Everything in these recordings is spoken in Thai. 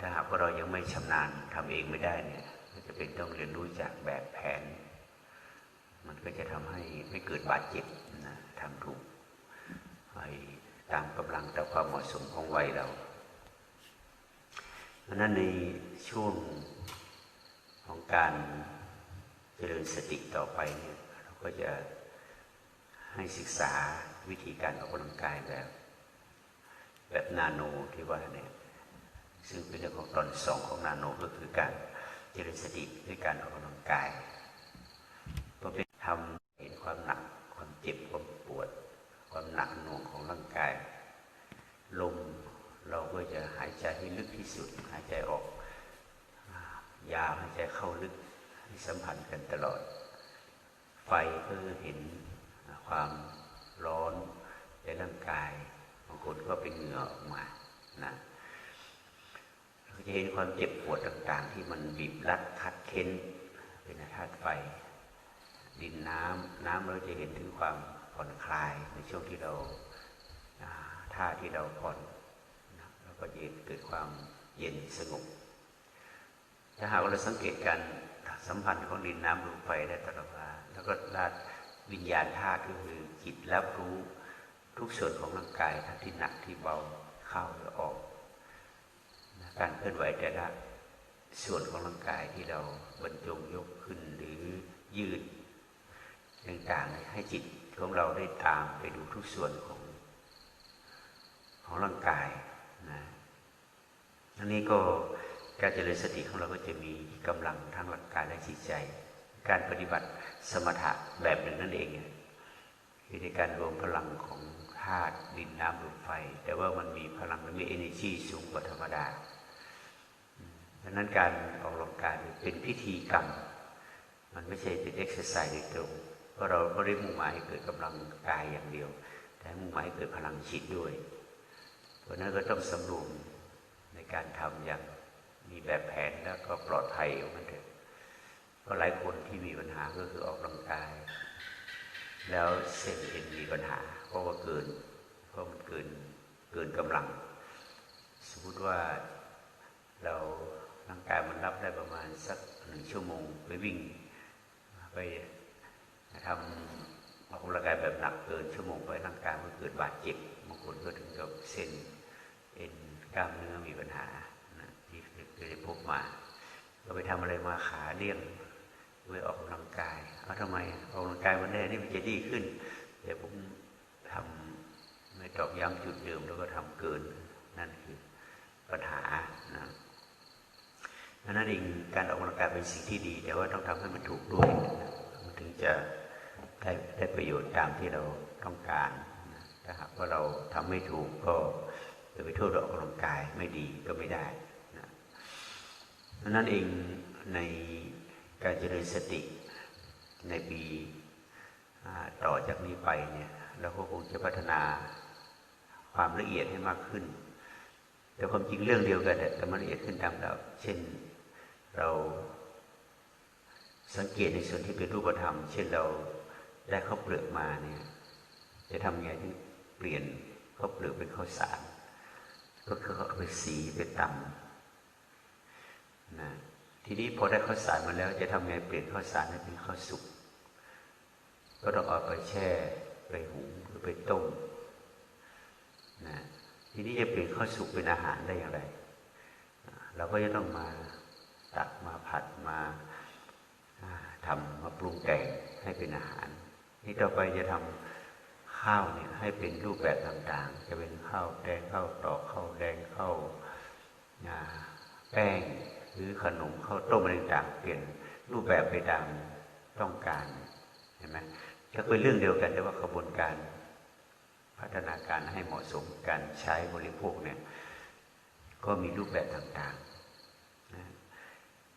ถ้าหากว่าเรายังไม่ชำนาญทำเองไม่ได้เนี่ยจะเป็นต้องเรียนรู้จากแบบแผน มันก็จะทำให้ไม่เกิดบาดเจ็บนะทำถูกไปตามกำลังแต่ความเหมาะสมของวัยเราเพราะนั้นในช่วงของการเจริญสติต่อไปเนี่ยเราก็จะให้ศึกษาวิธีการออกกำลังกายแบบ แบบนาโนที่ว่าเนี่ย ซึ่งเป็นเรื่องของตอนสองของนาโนก็คือการเจริญสติด้วยการออกกำลังกายก็เป็นทำเห็นความหนัก ความเจ็บความปวด ความหนักหน่วงของร่างกาย ลมเราก็จะหายใจให้ลึกที่สุด หายใจออก ยาวหายใจเข้าลึกสัมพันธ์กันตลอด ไฟก็เห็นความร้อนในร่างกายบางคนก็เป็นเหงื่อออกมานะ เห็นความเจ็บปวดต่าง ๆ ที่มันบีบรัดคัดเค้น เป็นธาตุไฟ ดินน้ำน้ำเราจะเห็นถึงความผ่อนคลายในช่วงที่เราท่าที่เราผ่อนนะเราก็จะเกิดความเย็นสงบถ้าหากเราสังเกตการสัมพันธ์ของดินน้ำลมไฟได้ตลอดเวลาแล้วก็ลาดวิญญาณธาตุก็คือจิตรับรู้ทุกส่วนของร่างกายทั้งที่หนักที่เบาเข้าหรือออก การเคลื่อนไหวแต่ละส่วนของร่างกายที่เราบรรจงยกขึ้นหรือยืดต่างๆให้จิตของเราได้ตามไปดูทุกส่วนของของร่างกายนะอันนี้ก็การเจริญสติของเราก็จะมีกำลังทั้งร่างกายและจิตใจ การปฏิบัติสมถะแบบหนึ่งนั่นเองคือในการรวมพลังของธาตุดินน้ำลมไฟ แต่ว่ามันมีพลังมันมี energy สูงกว่าธรรมดา ดังนั้นการออกกำลังกายเป็นพิธีกรรม มันไม่ใช่เป็นเอ็กซ์ไซส์โดยตรงเพราะเราไม่ได้มุ่งหมายเกิดกำลังกายอย่างเดียว แต่มุ่งหมายเกิดพลังจิตด้วย เพราะนั้นก็ต้องสำรวมในการทำอย่างมีแบบแผนแล้วก็ปลอดภัยมันเถอะเพราะหลายคนที่มีปัญหาก็คือออกกำลังกาย แล้วเส้นเอ็นมีปัญหา เพราะว่าเกินเพราะมันเกินเกินกำลัง สมมติว่าร่างกายมันรับได้ประมาณ สักหนึ่งชั่วโมงไปวิ่ง ไปทำออกกำลังกายแบบหนักเกินชั่วโมงไปร่างกายมันเกิดบาดเจ็บบางคนก็ถึงกับเส้นเอ็นกล้ามเนื้อมีปัญหาที่เคยพบมา ก็ไปทำอะไรมาขาเลี่ยงไปออกกำลังกายเอาทำไมออกกำลังกายวันแรกนี่มันจะดีขึ้นแต่ผมทำไม่ตอกย้ำจุดเดิมแล้วก็ทำเกิน นั่นคือปัญหานะ นั่นเองการออกกำลังกายเป็นสิ่งที่ดี แต่ว่าต้องทำให้มันถูกด้วยมันถึงจะได้ได้ประโยชน์ตามที่เราต้องการนะถ้าหากว่าเราทำไม่ถูกก็จะไปโทษออกกำลังกายไม่ดีก็ไม่ได้นะนั่นเองในการเจริญสติในปีต่อจากนี้ไปเนี่ยเราก็คงจะพัฒนาความละเอียดให้มากขึ้น แต่ความจริงเรื่องเดียวกันแต่มันละเอียดขึ้นตามเราเช่น เราสังเกตในส่วนที่เป็นรูปธรรม เช่นเราได้ข้าวเปลือกมาเนี่ย จะทำยังไงที่เปลี่ยนข้าวเปลือกเป็นข้าวสาร ก็คือเอาไปสีไปตำนะทีนี้พอได้ข้าวสารมาแล้ว จะทำไงเปลี่ยนข้าวสารให้เป็นข้าวสุกก็ต้องเอาไปแช่ไปหุงหรือไปต้มนะทีนี้จะเปลี่ยนข้าวสุกเป็นอาหารได้อย่างไร เราก็จะต้องมา ตักมาผัดมาทำมาปรุงแต่งให้เป็นอาหาร นี่ต่อไปจะทำข้าวเนี่ยให้เป็นรูปแบบต่างๆ จะเป็นข้าวแดงข้าวตอกข้าวแดงข้าวแป้งหรือขนมข้าวต้มอะไรต่างๆเปลี่ยนรูปแบบไปตามต้องการเห็นไหมก็เป็นเรื่องเดียวกันแต่ว่ากระบวนการพัฒนาการให้เหมาะสมการใช้บริโภคเนี่ยก็มีรูปแบบต่างๆ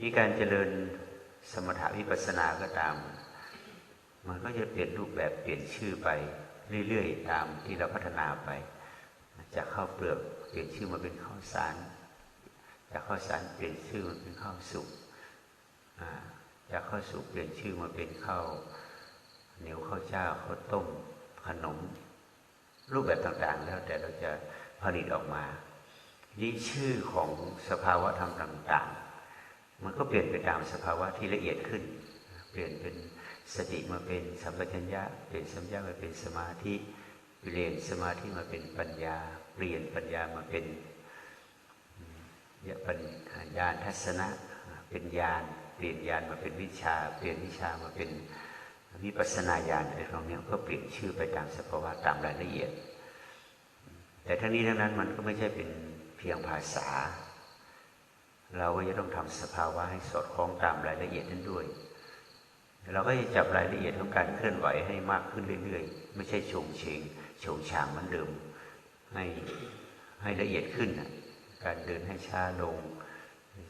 นี่การเจริญสมถะวิปัสสนาก็ตาม มันก็จะเปลี่ยนรูปแบบเปลี่ยนชื่อไปเรื่อยๆตามที่เราพัฒนาไป จากข้าวเปลือกเปลี่ยนชื่อมาเป็นข้าวสาร จากข้าวสารเปลี่ยนชื่อมาเป็นข้าวสุกจากข้าวสุกเปลี่ยนชื่อมาเป็นข้าวเหนียวข้าวเจ้าข้าวต้มขนม รูปแบบต่างๆ แล้วแต่เราจะผลิตออกมา นี่ชื่อของสภาวะธรรมต่างๆ มันก็เปลี่ยนไปตามสภาวะที่ละเอียดขึ้น เปลี่ยนเป็นสติมาเป็นสัมปชัญญะ เปลี่ยนสัมปชัญญะมาเป็นสมาธิ เปลี่ยนสมาธิมาเป็นปัญญา เปลี่ยนปัญญามาเป็นยปัญญาทัศนะ เป็นญาณ เปลี่ยนญาณมาเป็นวิชา เปลี่ยนวิชามาเป็นวิปัสสนาญาณอะไรตรงนี้ก็เปลี่ยนชื่อไปตามสภาวะตามรายละเอียด แต่ทั้งนี้ทั้งนั้นมันก็ไม่ใช่เป็นเพียงภาษา เราก็จะต้องทำสภาวะให้สอดคล้องตามรายละเอียดนั้นด้วย เราก็จะจับรายละเอียดของการเคลื่อนไหวให้มากขึ้นเรื่อยๆ ไม่ใช่โฉงเฉงโฉงฉางเหมือนเดิมให้ให้ละเอียดขึ้นนะการเดินให้ช้าลง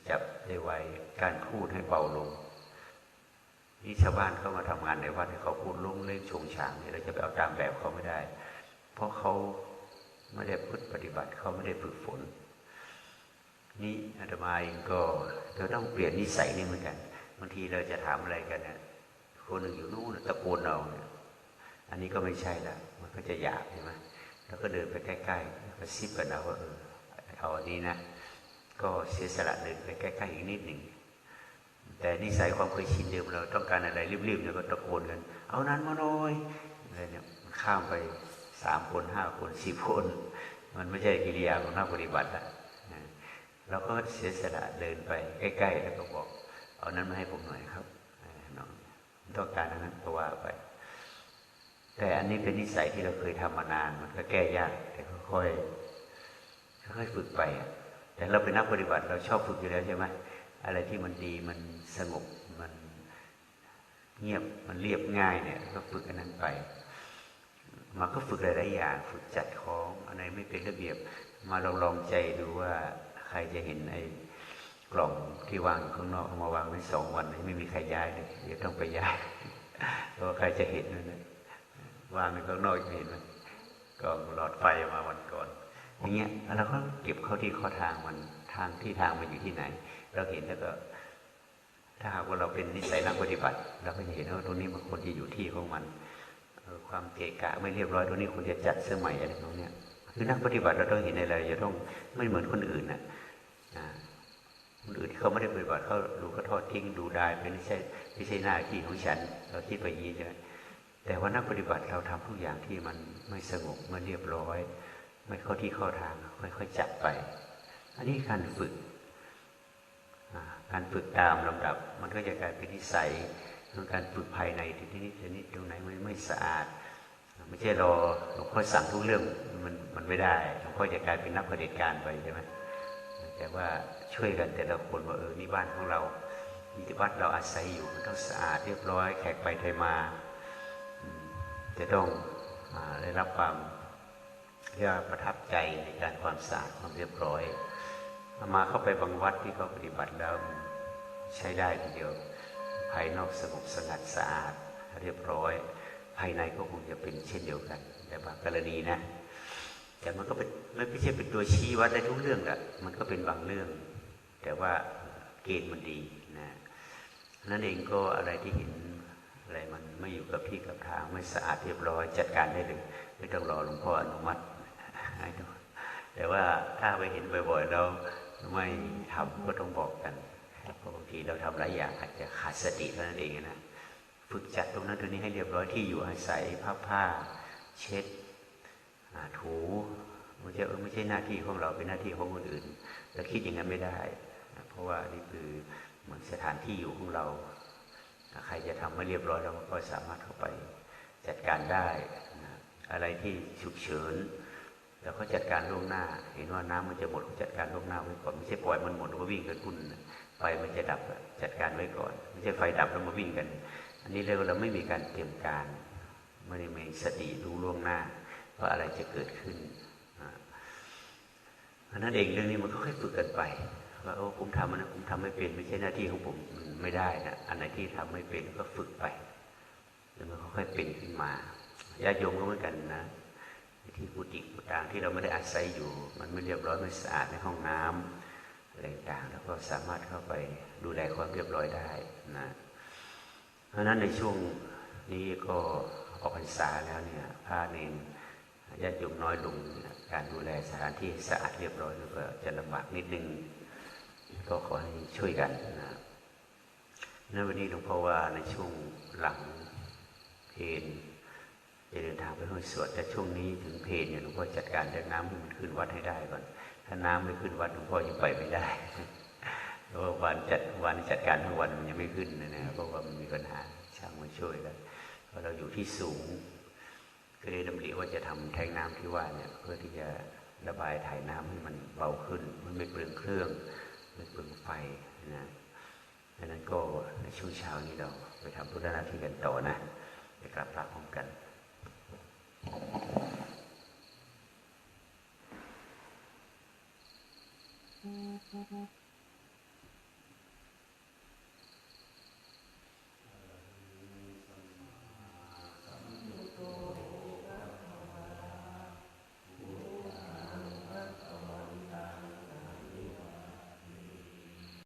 จับได้ไวการพูดให้เบาลงนี่ชาวบ้านเข้ามาทำงานในวัดเขาพูดลงเล่นโฉงฉางเนี่ยเราจะไปเอาตามแบบเขาไม่ได้ เพราะเขาไม่ได้พึ่ปฏิบัติเขาไม่ได้ฝึกฝน นี่อาตมาเองก็เราต้องเปลี่ยนนิสัยนี่เหมือนกันบางทีเราจะถามอะไรกันนะคนหนึ่งอยู่นู่นตะโกนเราเนี่ยอันนี้ก็ไม่ใช่ละมันก็จะหยาบใช่ไหมแล้วก็เดินไปใกล้ๆกระซิบกันเอาว่าเออเอาอันนี้นะก็เสียสละเดินไปใกล้ๆอีกนิดหนึ่งแต่นิสัยความเคยชินเดิมเราต้องการอะไรรีบๆเนี่ยก็ตะโกนกัน เอานั้นมาหน่อยอะไรเนี่ยข้ามไปสามคนห้าคนสิบคน มันไม่ใช่กิริยาของนักปฏิบัติอะ เราก็เสียสละเดินไปใกล้ๆแล้วก็บอก เอานั้นมาให้ผมหน่อยครับน้องต้องการนั้นก็ว่าไป แต่อันนี้เป็นนิสัยที่เราเคยทำมานานมันก็แก้ยาก แต่ค่อยๆค่อยๆฝึกไปแต่เราเป็นนักปฏิบัติเราชอบฝึกอยู่แล้วใช่ไหมอะไรที่มันดีมันสงบมันเงียบมันเรียบง่ายเนี่ย ก็ฝึกอันนั้นไปมันก็ฝึกหลายๆอย่าง ฝึกจัดของอะไรไม่เป็นระเบียบ มาลองลองใจดูว่า รจะเห็นไอ้กล่องที่วางข้างนอกมาวางไว้สองวันไม่มีใครย้ายเลยเดี๋ยวต้องไปย้ายเพราะใครจะเห็นนั่นวางในข้างนอกเห็นมันกล่องหลอดไฟมาวันก่อนอย่างเงี้ยเราก็เก็บเข้าที่ข้อทางมันทางที่ทางมันอยู่ที่ไหน เราเห็นแล้วก็ ถ้าหากว่าเราเป็นนิสัยนักปฏิบัติเราก็จะเห็นว่าตรงนี้มันควรจะอยู่ที่ของมันความเกะกะไม่เรียบร้อยตรงนี้ควรจะจัดเสื้อใหม่อะไรตรงนี้ย คือนักปฏิบัติเราต้องเห็นอะไรจะต้องไม่เหมือนคนอื่นนะคนอื่นที่เขาไม่ได้ปฏิบัติเขาดูก็ทอดทิ้งดูได้ไม่ใช่ไม่ใช่หน้าที่ของฉัน เราคิดไปยี้ใช่ไหมแต่ว่านักปฏิบัติเราทำทุกอย่างที่มันไม่สงบไม่เรียบร้อย ไม่เข้าที่เข้าทาง ค่อยๆจัดไป อันนี้การฝึกการฝึกตามลำดับ มันก็จะกลายเป็นนิสัยของการฝึกภายในที่นี่ที่นี่ตรงไหนมันไม่สะอาด ไม่ใช่รอหลวงพ่อสั่งทุกเรื่องมันมันไม่ได้หลวงพ่อจะกลายเป็นนักปฏิบัติไปใช่ไหมแต่ว่าช่วยกันแต่ละคนว่าเออนี่บ้านของเรามีวัดเราอาศัยอยู่มันต้องสะอาดเรียบร้อยแขกไปไทยมาจะต้องได้รับความเรียกประทับใจในการความสะอาดความเรียบร้อยมาเข้าไปบางวัดที่เขาปฏิบัติแล้วใช้ได้ทีเดียวภายนอกสงบสงัดสะอาดเรียบร้อย ภายในก็คงจะเป็นเช่นเดียวกัน แต่บางกรณีนะ แต่มันก็เป็นไม่ใช่เป็นตัวชี้วัดได้ทุกเรื่องแหละมันก็เป็นบางเรื่อง แต่ว่าเกณฑ์มันดีนะนั่นเองก็อะไรที่เห็นอะไรมันไม่อยู่กับที่กับทางไม่สะอาดเรียบร้อยจัดการได้เลยไม่ต้องรอหลวงพ่ออนุมัติให้แต่ว่าถ้าไปเห็นบ่อยๆเราไม่ทำก็ต้องบอกกันเพราะบางทีเราทำหลายอย่างอาจจะขาดสติเท่านั้นเองนะ ฝึกจัดตรงนั้นตรงนี้ให้เรียบร้อยที่อยู่อาศัยผ้าผ้า เช็ดถูไม่ใช่ไม่ใช่หน้าที่ของเราเป็นหน้าที่ของคนอื่นเราคิดอย่างนั้นไม่ได้ เพราะว่านี่คือเหมือนสถานที่อยู่ของเรา ใครจะทำไม่เรียบร้อยเราก็สามารถเข้าไปจัดการได้อะไรที่ฉุกเฉินแล้วก็จัดการล่วงหน้า เห็นว่าน้ำมันจะหมดก็จัดการล่วงหน้าไว้ก่อนไม่ใช่ปล่อยมันหมดแล้วก็วิ่งกันคุณไฟมันจะดับจัดการไว้ก่อน ไม่ใช่ไฟดับแล้วมาวิ่งกัน อันนี้เรียกว่าเราไม่มีการเตรียมการไม่ได้มีสติรู้ล่วงหน้าว่าอะไรจะเกิดขึ้นอันนั้นเองเรื่องนี้มันก็ค่อยฝึกกันไปว่าโอ้ผมทำมันนะผมทำไม่เป็นไม่ใช่หน้าที่ของผมไม่ได้นะอันไหนที่ทำไม่เป็นก็ฝึกไปแล้วมันค่อยๆเป็นขึ้นมาญาติโยมก็เหมือนกันนะที่กุฏิกุฏางที่เราไม่ได้อาศัยอยู่ มันไม่เรียบร้อยไม่สะอาดในห้องน้ำอะไรต่างแล้วก็สามารถเข้าไปดูแลความเรียบร้อยได้นะ เพราะนั้นในช่วงนี้ก็ออกพรรษาแล้วเนี่ยพระเนนญาติโยมน้อยลงการดูแลสถานที่สะอาดเรียบร้อยก็จะลำบากนิดนึง ก็ขอให้ช่วยกันนะณวันนี้หลวงพ่อว่าในช่วงหลังเพนจะเดินทางไปห้วยสวดแต่ช่วงนี้ถึงเพนเนี่ยหลวงพ่อจัดการเรื่องน้ำให้มันขึ้นวัดให้ได้ก่อน ถ้าน้ำไม่ขึ้นวัดหลวงพ่อยังไปไม่ได้ เพราะว่าวันจัดวันจัดการทั้งวันมันยังไม่ขึ้นนะนะเพราะว่ามันมีปัญหาช่างมาช่วยกันเพราะเราอยู่ที่สูงก็เลยดำริว่าจะทำแทงน้ำที่ว่าเนี่ยเพื่อที่จะระบายถ่ายน้ำให้มันเบาขึ้น มันไม่เปลืองเครื่องไม่เปลืองไฟนะดังนั้นก็ในช่วงเช้านี้เราไปทำพุทธนาที่กันต่อนะไปกราบพระพร้อมกัน